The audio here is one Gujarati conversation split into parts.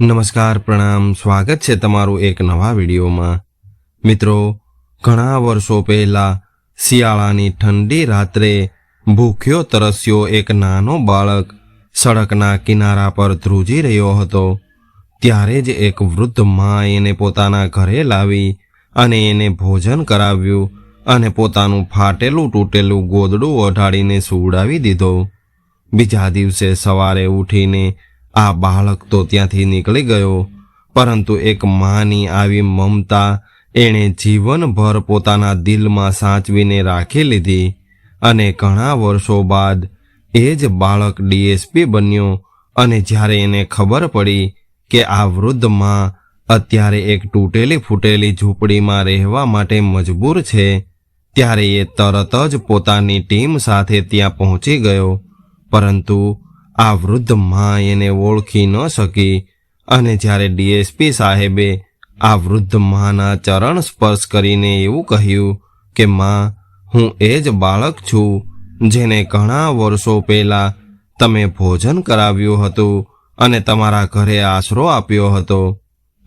નમસ્કાર, પ્રણામ, સ્વાગત છે તમારું એક નવા વિડીયોમાં. મિત્રો, ઘણા વર્ષો પહેલા શિયાળાની ઠંડી રાત્રે ભૂખ્યો તરસ્યો એક નાનો બાળક સડકના કિનારા પર ધ્રુજી રહ્યો હતો. ત્યારે જ એક વૃદ્ધ મા એને પોતાના ઘરે લાવી અને એને ભોજન કરાવ્યું અને પોતાનું ફાટેલું તૂટેલું ગોદડું ઓઢાડીને સુવડાવી દીધો. બીજા દિવસે સવારે ઉઠીને આ બાળક તો ત્યાંથી નીકળી ગયો, પરંતુ એક માની આવી મમતા એણે જીવનભર પોતાના દિલમાં સાચવીને રાખી લીધી અને ઘણા વર્ષો બાદ એ જ બાળક ડીએસપી બન્યો અને જ્યારે એને ખબર પડી કે આ વૃદ્ધમાં અત્યારે એક તૂટેલી ફૂટેલી ઝૂંપડીમાં રહેવા માટે મજબૂર છે, ત્યારે એ તરત જ પોતાની ટીમ સાથે ત્યાં પહોંચી ગયો. પરંતુ આ વૃદ્ધ મા એને ઓળખી ન શકી. અને જ્યારે ડીએસપી સાહેબે આ વૃદ્ધ માના ચરણ સ્પર્શ કરીને એવું કહ્યું કે, માં, હું એ જ બાળક છું જેને ઘણા વર્ષો પહેલા તમે ભોજન કરાવ્યું હતું અને તમારા ઘરે આશરો આપ્યો હતો.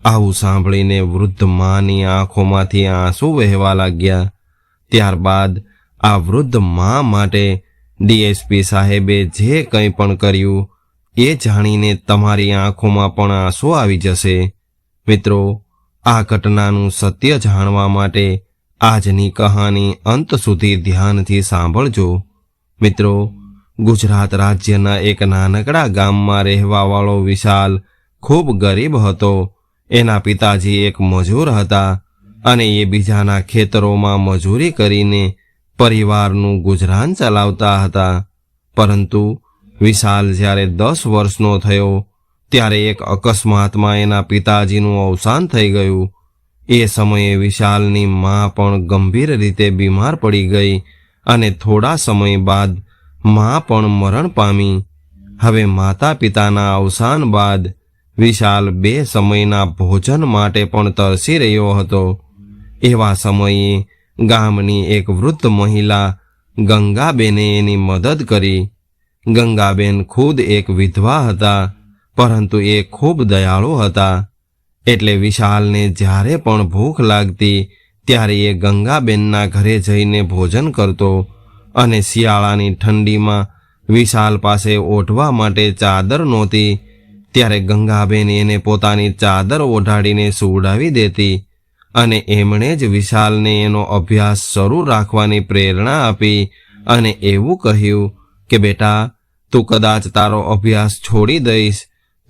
આવું સાંભળીને વૃદ્ધ માની આંખોમાંથી આંસુ વહેવા લાગ્યા. ત્યારબાદ આ વૃદ્ધ મા માટે ડીએસપી સાહેબે જે કંઈ પણ કર્યું, એ જાણીને તમારી આંખોમાં પણ આંસુ આવી જશે. મિત્રો, આ ઘટનાનું સત્ય જાણવા માટે આજની કહાની અંત સુધી ધ્યાનથી સાંભળજો. મિત્રો, ગુજરાત રાજ્યના એક નાનકડા ગામમાં રહેવાવાળો વિશાલ ખૂબ ગરીબ હતો. એના પિતાજી એક મજૂર હતા અને એ બીજાના ખેતરોમાં મજૂરી કરીને પરિવારનું ગુજરાન ચલાવતા હતા. પરંતુ વિશાલ જ્યારે દસ વર્ષનો થયો, ત્યારે એક અકસ્માતમાં એના પિતાજીનું અવસાન થઈ ગયું. એ સમયે વિશાલની મા પણ ગંભીર રીતે બીમાર પડી ગઈ અને થોડા સમય બાદ મા પણ મરણ પામી. હવે માતા પિતાના અવસાન બાદ વિશાલ બે સમયના ભોજન માટે પણ તરસી રહ્યો હતો. એવા સમયે ગામની એક વૃદ્ધ મહિલા ગંગાબેને એની મદદ કરી. ગંગાબેન ખુદ એક વિધવા હતા, પરંતુ એ ખૂબ દયાળુ હતા. એટલે વિશાલને જ્યારે પણ ભૂખ લાગતી, ત્યારે એ ગંગાબેનના ઘરે જઈને ભોજન કરતો અને શિયાળાની ઠંડીમાં વિશાલ પાસે ઓઢવા માટે ચાદર નહોતી, ત્યારે ગંગાબેન એને પોતાની ચાદર ઓઢાડીને સુવડાવી દેતી. અને એમણે જ વિશાલને એનો અભ્યાસ શરૂ રાખવાની પ્રેરણા આપી અને એવું કહ્યું કે, બેટા, તું કદાચ તારો અભ્યાસ છોડી દઈશ,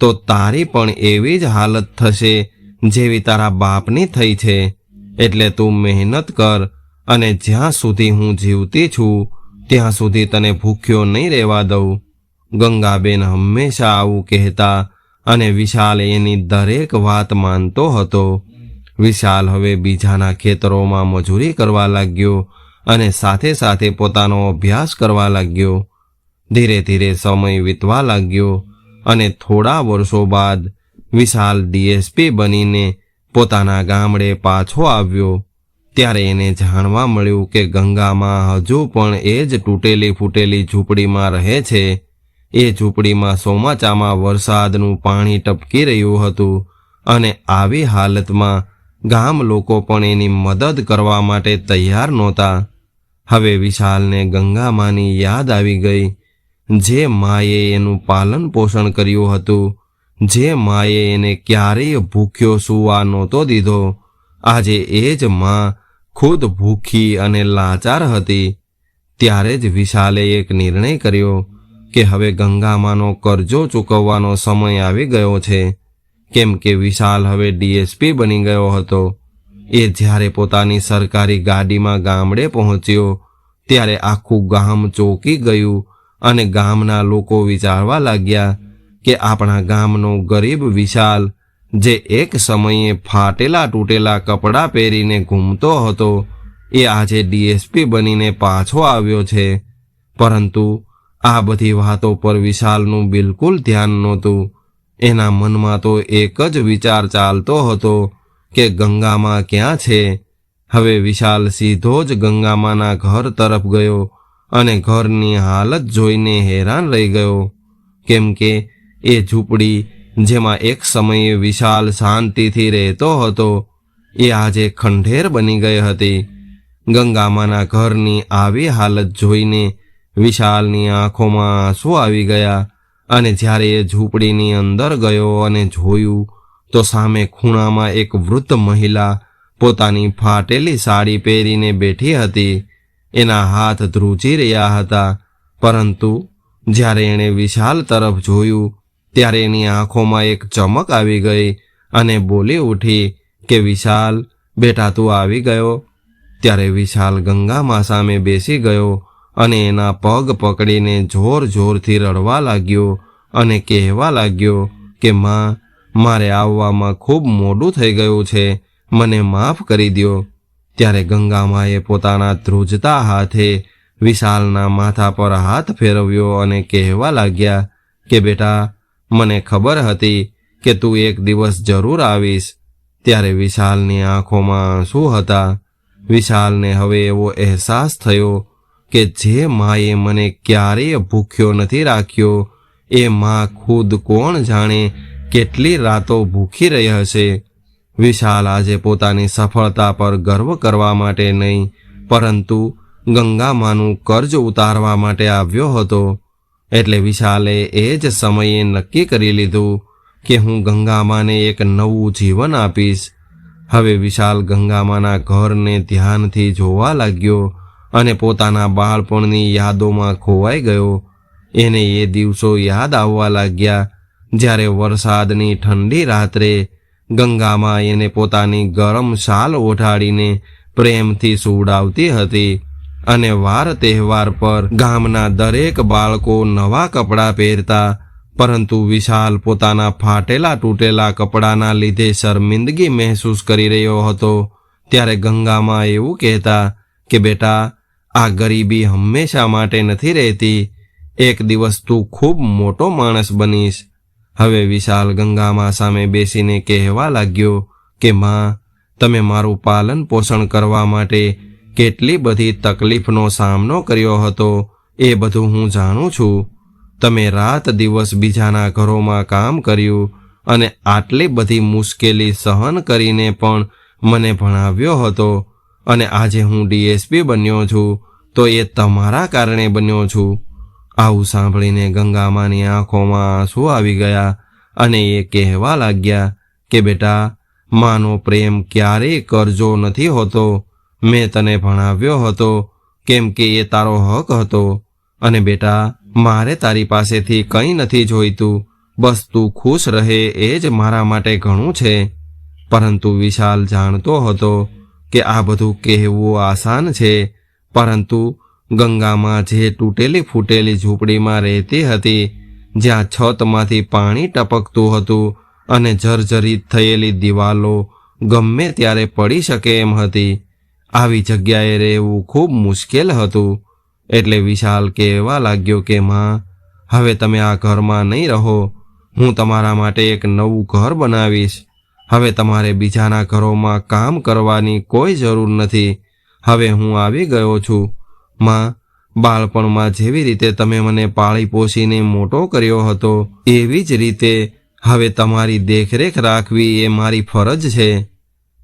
તો તારી પણ એવી જ હાલત થશે જેવી તારા બાપની થઈ છે. એટલે તું મહેનત કર અને જ્યાં સુધી હું જીવતી છું, ત્યાં સુધી તને ભૂખ્યો નહીં રહેવા દઉં. ગંગાબેન હંમેશા આવું કહેતા અને વિશાલ એની દરેક વાત માનતો હતો. વિશાલ હવે બીજાના ખેતરોમાં મજૂરી કરવા લાગ્યો અને સાથે સાથે પોતાનો અભ્યાસ કરવા લાગ્યો. ધીરે ધીરે સમય વીતવા લાગ્યો અને થોડા વર્ષો બાદ વિશાલ ડીએસપી બનીને પોતાના ગામડે પાછો આવ્યો. ત્યારે એને જાણવા મળ્યું કે ગંગામાં હજુ પણ એ જ તૂટેલી ફૂટેલી ઝૂંપડીમાં રહે છે. એ ઝૂંપડીમાં ચોમાચામાં વરસાદનું પાણી ટપકી રહ્યું હતું અને આવી હાલતમાં ગામ લોકો પણ એની મદદ કરવા માટે તૈયાર નહોતા. હવે વિશાલને ગંગામાની યાદ આવી ગઈ. જે માએ એનું પાલન પોષણ કર્યું હતું, જે માએ એને ક્યારેય ભૂખ્યો સુવા નહોતો દીધો. આજે એ જ માં ખુદ ભૂખી અને લાચાર હતી. ત્યારે જ વિશાલે એક નિર્ણય કર્યો કે હવે ગંગામાનો કરજો ચૂકવવાનો સમય આવી ગયો છે. કેમ કે વિશાલ હવે ડીએસપી બની ગયો હતો. એ જ્યારે પોતાની સરકારી ગાડીમાં ગામડે પહોંચ્યો, ત્યારે આખું ગામ ચોંકી ગયું અને ગામના લોકો વિચારવા લાગ્યા કે આપણા ગામનો ગરીબ વિશાલ, જે એક સમયે ફાટેલા તૂટેલા કપડાં પહેરીને ઘૂમતો હતો, એ આજે ડીએસપી બનીને પાછો આવ્યો છે. પરંતુ આ બધી વાતો પર વિશાલનું બિલકુલ ધ્યાન નહોતું. એના મનમાં તો એક જ વિચાર ચાલતો હતો કે ગંગામાં ક્યાં છે? હવે વિશાલ સીધો જ ગંગામાના ઘર તરફ ગયો અને ઘરની હાલત જોઈને હેરાન રહી ગયો. કેમ કે એ ઝૂંપડી જેમાં એક સમયે વિશાલ શાંતિથી રહેતો હતો, એ આજે ખંડેર બની ગઈ હતી. ગંગામાના ઘરની આવી હાલત જોઈને વિશાલની આંખોમાં આંસુ આવી ગયા અને જ્યારે એ ઝૂંપડીની અંદર ગયો અને જોયું, તો સામે ખૂણામાં એક વૃદ્ધ મહિલા પોતાની ફાટેલી સાડી પહેરીને બેઠી હતી. એના હાથ ધ્રુજી રહ્યા હતા, પરંતુ જ્યારે એણે વિશાલ તરફ જોયું, ત્યારે એની આંખોમાં એક ચમક આવી ગઈ અને બોલી ઉઠી કે, વિશાલ, બેટા તું આવી ગયો. ત્યારે વિશાલ ગંગામાં સામે બેસી ગયો અને એના પગ પકડીને જોર જોરથી રડવા લાગ્યો અને કહેવા લાગ્યો કે, માં, મારે આવવામાં ખૂબ મોડું થઈ ગયું છે. મને માફ કરી દ્યો. ત્યારે ગંગામાએ પોતાના ધ્રુજતા હાથે વિશાલના માથા પર હાથ ફેરવ્યો અને કહેવા લાગ્યા કે, બેટા, મને ખબર હતી કે તું એક દિવસ જરૂર આવીશ. ત્યારે વિશાલની આંખોમાં શું હતા. વિશાલને હવે એવો અહેસાસ થયો કે જે માએ મને ક્યારેય ભૂખ્યો નથી રાખ્યો, એ માં ખુદ કોણ જાણે કેટલી રાતો ભૂખી રહી હશે? વિશાલ આજે પોતાની સફળતા પર ગર્વ કરવા માટે નહીં, પરંતુ ગંગામાનું કર્જ ઉતારવા માટે આવ્યો હતો. એટલે વિશાલે એ જ સમયે નક્કી કરી લીધું કે હું ગંગામાને એક નવું જીવન આપીશ. હવે વિશાલ ગંગામાના ઘરને ધ્યાનથી જોવા લાગ્યો અને પોતાના બાળપણની યાદોમાં ખોવાઈ ગયો. એને એ દિવસો યાદ આવવા લાગ્યા જ્યારે વરસાદની ઠંડી રાત્રે ગંગામાં એને પોતાની ગરમ શાલ ઓઢાડીને પ્રેમથી સુવડાવતી હતી અને વાર તહેવાર પર ગામના દરેક બાળકો નવા કપડાં પહેરતા, પરંતુ વિશાલ પોતાના ફાટેલા તૂટેલા કપડાના લીધે શર્મિંદગી મહેસૂસ કરી રહ્યો હતો. ત્યારે ગંગામાં એવું કહેતા કે, બેટા આ ગરીબી હંમેશા માટે નથી રહેતી. એક દિવસ તું ખૂબ મોટો માણસ બનીશ. હવે વિશાલ ગંગામાં સામે બેસીને કહેવા લાગ્યો કે, માં, તમે મારું પાલન પોષણ કરવા માટે કેટલી બધી તકલીફનો સામનો કર્યો હતો. એ બધું હું જાણું છું. તમે રાત દિવસ બીજાના ઘરોમાં કામ કર્યું અને આટલી બધી મુશ્કેલી સહન કરીને પણ મને ભણાવ્યો હતો. અને આજે હું ડીએસપી બન્યો છું, તો એ તમારા કારણે બન્યો છું. આવું સાંભળીને ગંગામાની આંખોમાં આંસુ આવી ગયા અને એ કહેવા લાગ્યા કે, બેટા, માનો પ્રેમ ક્યારેય કરજો નથી હોતો. મેં તને ભણાવ્યો હતો, કેમ કે એ તારો હક હતો. અને બેટા, મારે તારી પાસેથી કંઈ નથી જોઈતું. બસ તું ખુશ રહે, એ જ મારા માટે ઘણું છે. પરંતુ વિશાલ જાણતો હતો કે આ બધું કહેવું આસાન છે, પરંતુ ગંગામાં જે તૂટેલી ફૂટેલી ઝૂંપડીમાં રહેતી હતી, જ્યાં છતમાંથી પાણી ટપકતું હતું અને જર્જરિત થયેલી દિવાલો ગમે ત્યારે પડી શકે એમ હતી, આવી જગ્યાએ રહેવું ખૂબ મુશ્કેલ હતું. એટલે વિશાલ કહેવા લાગ્યો કે, માં, હવે તમે આ ઘરમાં નહીં રહો. હું તમારા માટે એક નવું ઘર બનાવીશ. હવે તમારે બીજાના ઘરોમાં કામ કરવાની કોઈ જરૂર નથી. હવે હું આવી ગયો છું. માં, બાળપણમાં જેવી રીતે તમે મને પાળી પોષીને મોટો કર્યો હતો, એવી જ રીતે હવે તમારી દેખરેખ રાખવી એ મારી ફરજ છે.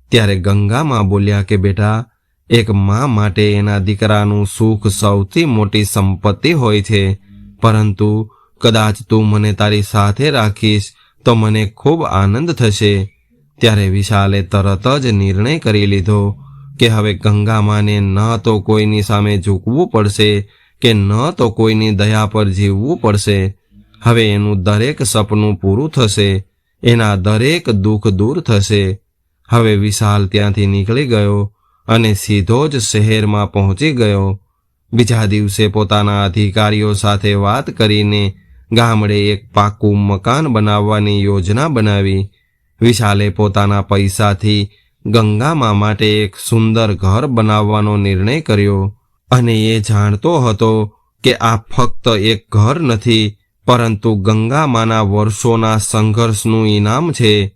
ત્યારે ગંગામાં બોલ્યા કે, બેટા, એક મા માટે એના દીકરાનું સુખ સૌથી મોટી સંપત્તિ હોય છે. પરંતુ કદાચ તું મને તારી સાથે રાખીશ તો મને ખૂબ આનંદ થશે. ત્યારે વિશાલે તરત જ નિર્ણય કરી લીધો કે હવે ગંગામાને ન તો કોઈની સામે ઝૂકવું પડશે કે ન તો કોઈની દયા પર જીવવું પડશે. હવે એનું દરેક સપનું પૂરું થશે, એના દરેક દુઃખ દૂર થશે. હવે વિશાલ ત્યાંથી નીકળી ગયો અને સીધો જ શહેરમાં પહોંચી ગયો. બીજા દિવસે પોતાના અધિકારીઓ સાથે વાત કરીને ગામડે એક પાકું મકાન બનાવવાની યોજના બનાવી વિશાલે પોતાના પૈસાથી ગંગામાં માટે એક સુંદર ઘર બનાવવાનો નિર્ણય કર્યો અને એ જાણતો હતો કે આ ફક્ત એક ઘર નથી, પરંતુ ગંગામાના વર્ષોના સંઘર્ષનું ઇનામ છે.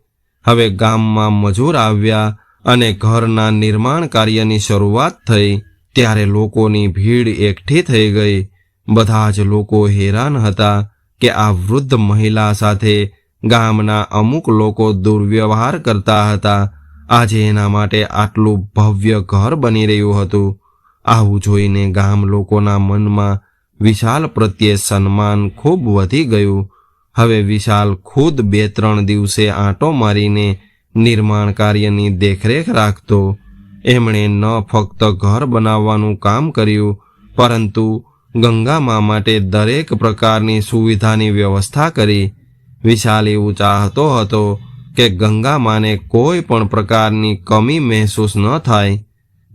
હવે ગામમાં મજૂર આવ્યા અને ઘરના નિર્માણ કાર્યની શરૂઆત થઈ. ત્યારે લોકોની ભીડ એકઠી થઈ ગઈ. બધા જ લોકો હેરાન હતા કે આ વૃદ્ધ મહિલા સાથે ગામના અમુક લોકો દુર્વ્યવહાર કરતા હતા. આજે એના માટે આટલું ભવ્ય ઘર બની રહ્યું હતું. આવું જોઈને ગામ લોકોના મનમાં વિશાલ પ્રત્યે સન્માન ખૂબ વધી ગયું. હવે વિશાલ ખુદ બે ત્રણ દિવસે આંટો મારીને નિર્માણ કાર્યની દેખરેખ રાખતો. એમણે ન ફક્ત ઘર બનાવવાનું કામ કર્યું, પરંતુ ગંગામા માટે દરેક પ્રકારની સુવિધાની વ્યવસ્થા કરી. વિશાલ ચાહતો હતો કે ગંગામાને કોઈ પણ પ્રકારની કમી મહેસૂસ ન થાય.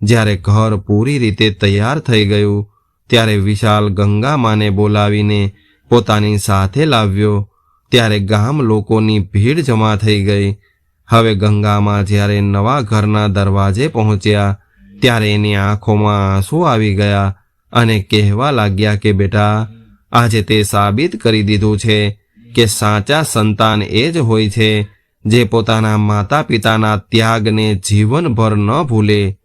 જ્યારે ઘર પૂરી રીતે તૈયાર થઈ ગયું, ત્યારે વિશાલ ગંગામાને બોલાવીને પોતાની સાથે લાવ્યો. ત્યારે ગામ લોકોની ભીડ જમા થઈ ગઈ. હવે ગંગામાં જ્યારે નવા ઘરના દરવાજે પહોંચ્યા, ત્યારે એની આંખોમાં આંસુ આવી ગયા અને કહેવા લાગ્યા કે બેટા, આજે તે સાબિત કરી દીધું છે કે સાચા સંતાન એ જ હોય છે, જે પોતાના માતા પિતાના ત્યાગને જીવનભર ન ભૂલે.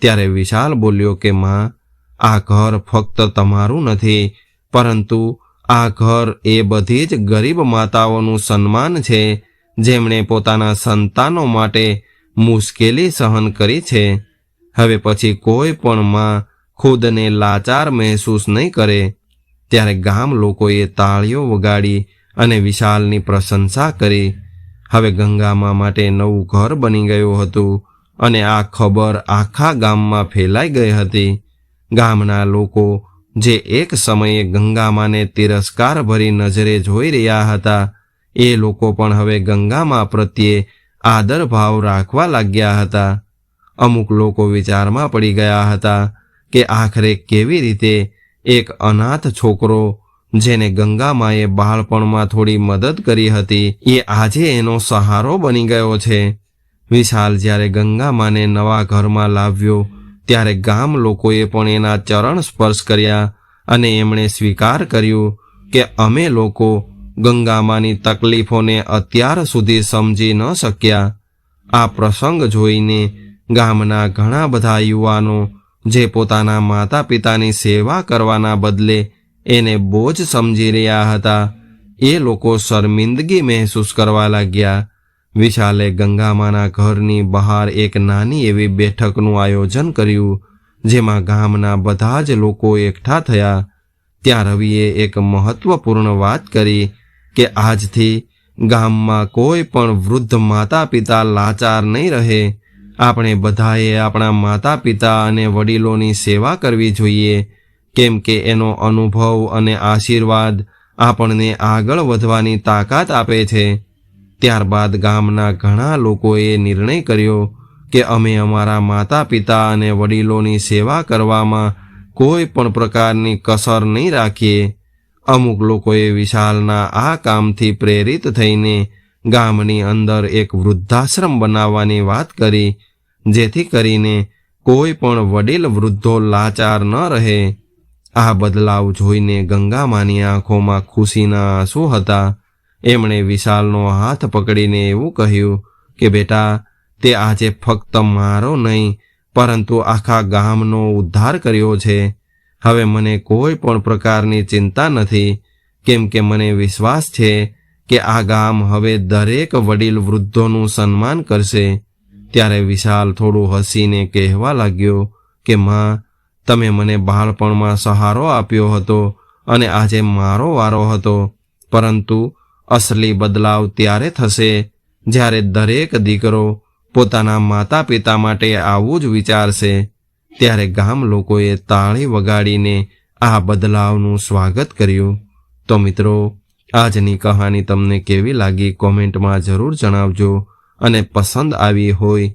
ત્યારે વિશાલ બોલ્યો કે, માં, આ ઘર ફક્ત તમારું નથી, પરંતુ આ ઘર એ બધી જ ગરીબ માતાઓનું સન્માન છે, જેમણે પોતાના સંતાનો માટે મુશ્કેલી સહન કરી છે. હવે પછી કોઈ પણ માં ખુદને લાચાર મહેસૂસ નહીં કરે. ત્યારે ગામ લોકોએ તાળીઓ વગાડી અને વિશાલની પ્રશંસા કરી. હવે ગંગામા માટે નવું ઘર બની ગયું હતું અને આ ખબર આખા ગામમાં ફેલાઈ ગઈ હતી. ગામના લોકો જે એક સમયે ગંગામાને તિરસ્કાર ભરી નજરે જોઈ રહ્યા હતા, એ લોકો પણ હવે ગંગામા પ્રત્યે આદર ભાવ રાખવા લાગ્યા હતા. અમુક લોકો વિચારમાં પડી ગયા હતા કે આખરે કેવી રીતે એક અનાથ છોકરો જેને ગંગામાએ બાળપણમાં થોડી મદદ કરી હતી. એ આજે એનો સહારો બની ગયો છે. વિશાલ જ્યારે ગંગામાને નવા ઘરમાં લાવ્યો, ત્યારે ગામ લોકોએ પણ એના ચરણ સ્પર્શ કર્યા અને એમણે સ્વીકાર કર્યું કે અમે લોકો ગંગામાની તકલીફોને અત્યાર સુધી સમજી ન શક્યા. આ પ્રસંગ જોઈને ગામના ઘણા બધા યુવાનો જે પોતાના માતા પિતાની સેવા કરવાના બદલે એને બોજ સમજી રહ્યા હતા. એ લોકો શર્મિંદગી મહેસૂસ કરવા લાગ્યા. વિશાલે ગંગામાના ઘરની બહાર એક નાની એવી બેઠકનું આયોજન કર્યું, જેમાં ગામના બધા જ લોકો એકઠા થયા. ત્યાં રવિએ એક મહત્વપૂર્ણ વાત કરી કે આજથી ગામમાં કોઈ પણ વૃદ્ધ માતા પિતા લાચાર નહીં રહે. આપણે બધાએ આપણા માતા પિતા અને વડીલોની સેવા કરવી જોઈએ. કેમ કે એનો અનુભવ અને આશીર્વાદ આપણને આગળ વધવાની તાકાત આપે છે. ત્યારબાદ ગામના ઘણા લોકોએ નિર્ણય કર્યો કે અમે અમારા માતા પિતા અને વડીલોની સેવા કરવામાં કોઈ પણ પ્રકારની કસર નહીં રાખીએ. અમુક લોકોએ વિશાલના આ કામથી પ્રેરિત થઈને ગામની અંદર એક વૃદ્ધાશ્રમ બનાવવાની વાત કરી, જેથી કરીને કોઈ પણ વડીલ વૃદ્ધો લાચાર ન રહે. આ બદલાવ જોઈને ગંગામાની આંખોમાં ખુશીના આંસુ હતા. એમણે વિશાલનો હાથ પકડીને એવું કહ્યું કે, બેટા, તે આજે ફક્ત મારો નહીં, પરંતુ આખા ગામનો ઉદ્ધાર કર્યો છે. હવે મને કોઈ પણ પ્રકારની ચિંતા નથી. કેમ કે મને વિશ્વાસ છે કે આ ગામ હવે દરેક વડીલ વૃદ્ધોનું સન્માન કરશે. ત્યારે વિશાલ થોડું હસીને કહેવા લાગ્યો કે, માં તમે મને બાળપણમાં સહારો આપ્યો હતો અને આજે મારો વારો હતો. પરંતુ અસલી બદલાવ ત્યારે થશે, જ્યારે દરેક દીકરો પોતાના માતા પિતા માટે આવું જ વિચારશે. ત્યારે ગામ લોકોએ તાળી વગાડીને આ બદલાવનું સ્વાગત કર્યું. તો મિત્રો, આજની કહાની તમને કેવી લાગી કોમેન્ટમાં જરૂર જણાવજો અને પસંદ આવી હોય